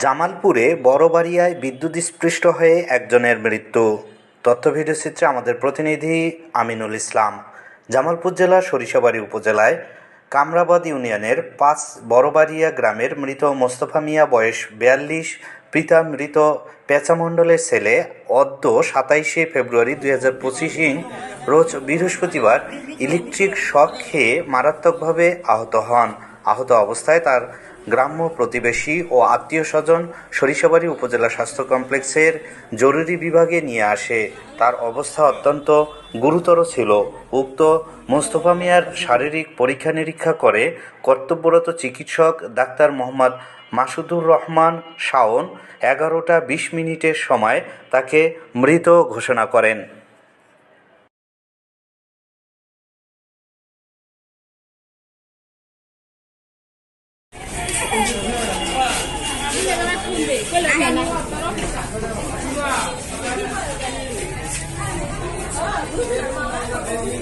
জামালপুরে বড়বাড়িয়ায় বিদ্যুৎস্পৃষ্ট হয়ে একজনের মৃত্যু। তথ্য ভিডিওচিত্রে আমাদের প্রতিনিধি আমিনুল ইসলাম। জামালপুর জেলার সরিষাবাড়ি উপজেলায় কামরাবাদ ইউনিয়নের পাঁচ বড়বাড়িয়া গ্রামের মৃত মোস্তফা মিয়া বয়স বিয়াল্লিশ, পিতা মৃত পেঁচামণ্ডলের ছেলে অদ্য সাতাইশে ফেব্রুয়ারি দুই হাজার পঁচিশে রোজ বৃহস্পতিবার ইলেকট্রিক শক খেয়ে মারাত্মকভাবে আহত হন। আহত অবস্থায় তার গ্রাম্য প্রতিবেশী ও আত্মীয় স্বজন সরিষাবাড়ি উপজেলা স্বাস্থ্য কমপ্লেক্সের জরুরি বিভাগে নিয়ে আসে। তার অবস্থা অত্যন্ত গুরুতর ছিল। উক্ত মোস্তফা মিয়ার শারীরিক পরীক্ষা নিরীক্ষা করে কর্তব্যরত চিকিৎসক ডাক্তার মোহাম্মদ মাসুদুর রহমান শাওন এগারোটা বিশ মিনিটের সময় তাকে মৃত ঘোষণা করেন। Thank you.